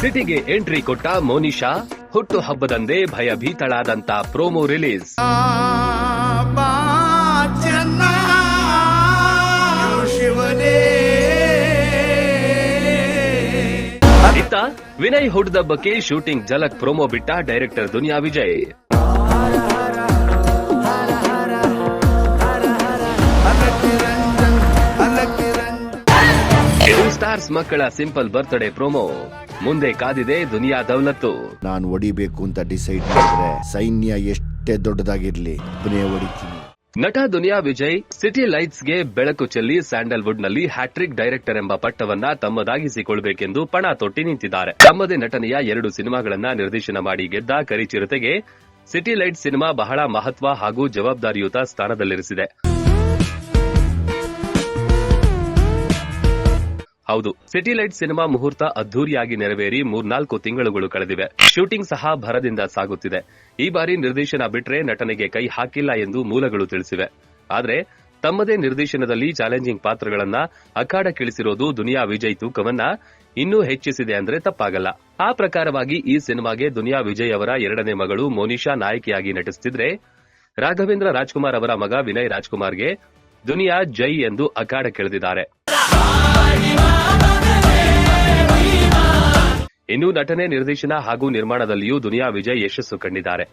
ಸಿಟಿಗೆ ಎಂಟ್ರಿ ಕೊಟ್ಟ ಮೋನಿಶಾ ಹುಟ್ಟು ಹಬ್ಬದಂದೇ ಭಯಭೀತಳಾದಂತ ಪ್ರೋಮೋ ರಿಲೀಸ್. ಇತ್ತ ವಿನಯ್ ಹುಡ್ದಬ್ಬಕ್ಕೆ ಶೂಟಿಂಗ್ ಜಲಕ್ ಪ್ರೋಮೋ ಬಿಟ್ಟ ಡೈರೆಕ್ಟರ್ ದುನಿಯಾ ವಿಜಯ್. ಸ್ಟಾರ್ಸ್ ಮಕ್ಕಳ ಸಿಂಪಲ್ ಬರ್ತ್ಡೇ ಪ್ರೋಮೋ. ಮುಂದೆ ಕಾದಿದೆ ದುನಿಯಾ ದೌಲತ್ತು. ನಾನು ಒಡಿಬೇಕು ಅಂತ ಡಿಸೈಡ್ ಮಾಡಿದ್ರೆ ಸೈನ್ಯ ಎಷ್ಟೇ ದೊಡ್ಡದಾಗಿರ್ಲಿ ಒಬ್ಬನೇ ಹೊಡಿತೀನಿ ನಟ ದುನಿಯಾ ವಿಜಯ್ ಸಿಟಿ ಲೈಟ್ಸ್ಗೆ ಬೆಳಕು ಚೆಲ್ಲಿ ಸ್ಯಾಂಡಲ್ವುಡ್ನಲ್ಲಿ ಹ್ಯಾಟ್ರಿಕ್ ಡೈರೆಕ್ಟರ್ ಎಂಬ ಪಟ್ಟವನ್ನ ತಮ್ಮದಾಗಿಸಿಕೊಳ್ಳಬೇಕೆಂದು ಪಣ ತೊಟ್ಟಿ ನಿಂತಿದ್ದಾರೆ. ತಮ್ಮದೇ ನಟನೆಯ ಎರಡು ಸಿನಿಮಾಗಳನ್ನ ನಿರ್ದೇಶನ ಮಾಡಿ ಗೆದ್ದ ಕರಿಚಿರತೆಗೆ ಸಿಟಿ ಲೈಟ್ ಸಿನಿಮಾ ಬಹಳ ಮಹತ್ವ ಹಾಗೂ ಜವಾಬ್ದಾರಿಯುತ ಸ್ಥಾನದಲ್ಲಿರಿಸಿದೆ. ಹೌದು. ಸಿಟಿ ಲೈಟ್ ಸಿನಿಮಾ ಮುಹೂರ್ತ ಅದ್ದೂರಿಯಾಗಿ ನೆರವೇರಿ ಮೂರ್ನಾಲ್ಕು ತಿಂಗಳುಗಳು ಕಳೆದಿವೆ. ಶೂಟಿಂಗ್ ಸಹ ಭರದಿಂದ ಸಾಗುತ್ತಿದೆ. ಈ ಬಾರಿ ನಿರ್ದೇಶನ ಬಿಟ್ರೆ ನಟನೆಗೆ ಕೈ ಹಾಕಿಲ್ಲ ಎಂದು ಮೂಲಗಳು ತಿಳಿಸಿವೆ. ಆದರೆ, ತಮ್ಮದೇ ನಿರ್ದೇಶನದಲ್ಲಿ ಚಾಲೆಂಜಿಂಗ್ ಪಾತ್ರಗಳನ್ನ ಅಖಾಡಕ್ಕಿಳಿಸಿರೋದು ದುನಿಯಾ ವಿಜಯ್ ತೂಕವನ್ನ ಇನ್ನೂ ಹೆಚ್ಚಿಸಿದೆ ಅಂದ್ರೆ ತಪ್ಪಾಗಲ್ಲ. ಆ ಪ್ರಕಾರವಾಗಿ ಈ ಸಿನಿಮಾಗೆ ದುನಿಯಾ ವಿಜಯ್ ಅವರ ಎರಡನೇ ಮಗಳು ಮೋನಿಶಾ ನಾಯಕಿಯಾಗಿ ನಟಿಸುತ್ತಿದ್ರೆ ರಾಘವೇಂದ್ರ ರಾಜ್ಕುಮಾರ್ ಅವರ ಮಗ ವಿನಯ್ ರಾಜ್ಕುಮಾರ್ಗೆ ದುನಿಯಾ ಜೈ ಎಂದು ಅಖಾಡಕ್ಕಿಳಿದಿದ್ದಾರೆ. ಇನ್ನು ನಟನೆ ನಿರ್ದೇಶನ ಹಾಗೂ ನಿರ್ಮಾಣದಲ್ಲಿಯೂ ದುನಿಯಾ ವಿಜಯ್ ಯಶಸ್ಸು ಕಂಡಿದ್ದಾರೆ.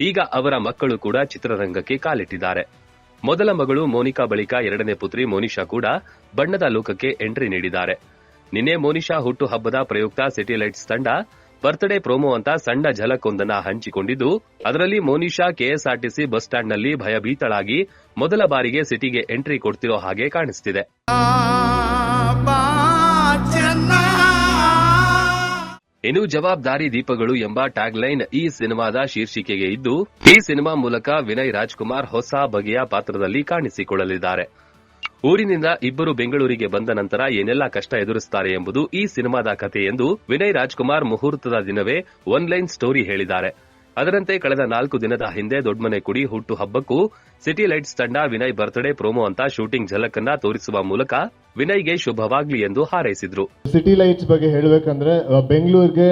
ಈಗ ಅವರ ಮಕ್ಕಳು ಕೂಡ ಚಿತ್ರರಂಗಕ್ಕೆ ಕಾಲಿಟ್ಟಿದ್ದಾರೆ. ಮೊದಲ ಮಗಳು ಮೋನಿಕಾ ಬಳಿಕ ಎರಡನೇ ಪುತ್ರಿ ಮೋನಿಶಾ ಕೂಡ ಬಣ್ಣದ ಲೋಕಕ್ಕೆ ಎಂಟ್ರಿ ನೀಡಿದ್ದಾರೆ. ನಿನ್ನೆ ಮೋನಿಶಾ ಹುಟ್ಟು ಹಬ್ಬದ ಪ್ರಯುಕ್ತ ಸಿಟಿ ಲೈಟ್ಸ್ ತಂಡ ಬರ್ತ್ಡೇ ಪ್ರೋಮೋ ಅಂತ ಸಣ್ಣ ಝಲಕ್ಕೊಂದನ್ನ ಹಂಚಿಕೊಂಡಿದ್ದು, ಅದರಲ್ಲಿ ಮೋನಿಶಾ, ಕೆಎಸ್ಆರ್ಟಿಸಿ ಬಸ್ ಸ್ಟ್ಯಾಂಡ್ನಲ್ಲಿ ಭಯಭೀತಳಾಗಿ ಮೊದಲ ಬಾರಿಗೆ ಸಿಟಿಗೆ ಎಂಟ್ರಿ ಕೊಡ್ತಿರೋ ಹಾಗೆ ಕಾಣಿಸ್ತಿದೆ. ಇನ್ನು ಜವಾಬ್ದಾರಿ ದೀಪಗಳು ಎಂಬ ಟ್ಯಾಗ್ಲೈನ್ ಈ ಸಿನಿಮಾದ ಶೀರ್ಷಿಕೆಗೆ ಇದ್ದು, ಈ ಸಿನಿಮಾ ಮೂಲಕ ವಿನಯ್ ರಾಜ್ಕುಮಾರ್ ಹೊಸ ಬಗೆಯ ಪಾತ್ರದಲ್ಲಿ ಕಾಣಿಸಿಕೊಳ್ಳಲಿದ್ದಾರೆ. ಊರಿನಿಂದ ಇಬ್ಬರು ಬೆಂಗಳೂರಿಗೆ ಬಂದ ನಂತರ ಏನೆಲ್ಲಾ ಕಷ್ಟ ಎದುರಿಸುತ್ತಾರೆ ಎಂಬುದು ಈ ಸಿನಿಮಾದ ಕಥೆ ಎಂದು ವಿನಯ್ ರಾಜ್ಕುಮಾರ್ ಮುಹೂರ್ತದ ದಿನವೇ ಒನ್ ಲೈನ್ ಸ್ಟೋರಿ ಹೇಳಿದ್ದಾರೆ. ಅದರಂತೆ ಕಳೆದ ನಾಲ್ಕು ದಿನದ ಹಿಂದೆ ದೊಡ್ಡಮನೆ ಕುಡಿ ಹುಟ್ಟು ಹಬ್ಬಕ್ಕೂ ಸಿಟಿ ಲೈಟ್ಸ್ ತಂಡ ವಿನಯ್ ಬರ್ತ್ಡೇ ಪ್ರೋಮೋ ಅಂತ ಶೂಟಿಂಗ್ ಝಲಕನ್ನ ತೋರಿಸುವ ಮೂಲಕ ವಿನಯ್ಗೆ ಶುಭವಾಗ್ಲಿ ಎಂದು ಹಾರೈಸಿದ್ರು. ಸಿಟಿ ಲೈಟ್ಸ್ ಬಗ್ಗೆ ಹೇಳಬೇಕಂದ್ರೆ ಬೆಂಗಳೂರಿಗೆ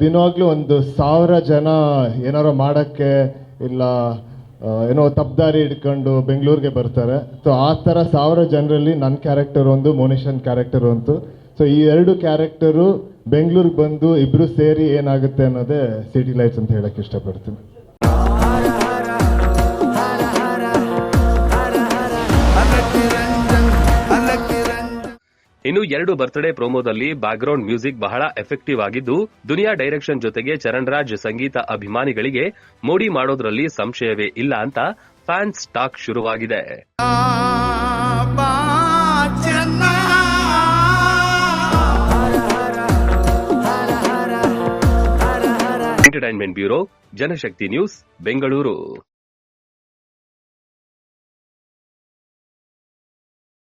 ದಿನವಾಗ್ಲೂ ಒಂದು ಸಾವಿರ ಜನ ಏನಾರು ಮಾಡೋಕ್ಕೆ ಇಲ್ಲ ಏನೋ ತಪ್ಪದಾರಿ ಹಿಡ್ಕೊಂಡು ಬೆಂಗಳೂರಿಗೆ ಬರ್ತಾರೆ. ಸೊ ಆ ಥರ ಸಾವಿರ ಜನರಲ್ಲಿ ನನ್ನ ಕ್ಯಾರೆಕ್ಟರ್ ಒಂದು, ಮೋನಿಷನ್ ಕ್ಯಾರೆಕ್ಟರ್ ಒಂದು. ಸೊ ಈ ಎರಡು ಕ್ಯಾರೆಕ್ಟರು ಬೆಂಗಳೂರಿಗೆ ಬಂದು ಇಬ್ಬರು ಸೇರಿ ಏನಾಗುತ್ತೆ ಅನ್ನೋದೇ ಸಿಟಿ ಲೈಟ್ಸ್ ಅಂತ ಹೇಳಕ್ಕೆ ಇಷ್ಟಪಡ್ತೀನಿ. ಇನ್ನು ಎರಡು ಬರ್ತ್ಡೇ ಪ್ರೋಮೋದಲ್ಲಿ ಬ್ಯಾಕ್ಗ್ರೌಂಡ್ ಮ್ಯೂಸಿಕ್ ಬಹಳ ಎಫೆಕ್ಟಿವ್ ಆಗಿದ್ದು, ದುನಿಯಾ ಡೈರೆಕ್ಷನ್ ಜೊತೆಗೆ ಚರಣ್ ರಾಜ್ ಸಂಗೀತ ಅಭಿಮಾನಿಗಳಿಗೆ ಮೋಡಿ ಮಾಡೋದ್ರಲ್ಲಿ ಸಂಶಯವೇ ಇಲ್ಲ ಅಂತ ಫ್ಯಾನ್ಸ್ ಟಾಕ್ ಶುರುವಾಗಿದೆ. Entertainment bureau Janashakti news Bengaluru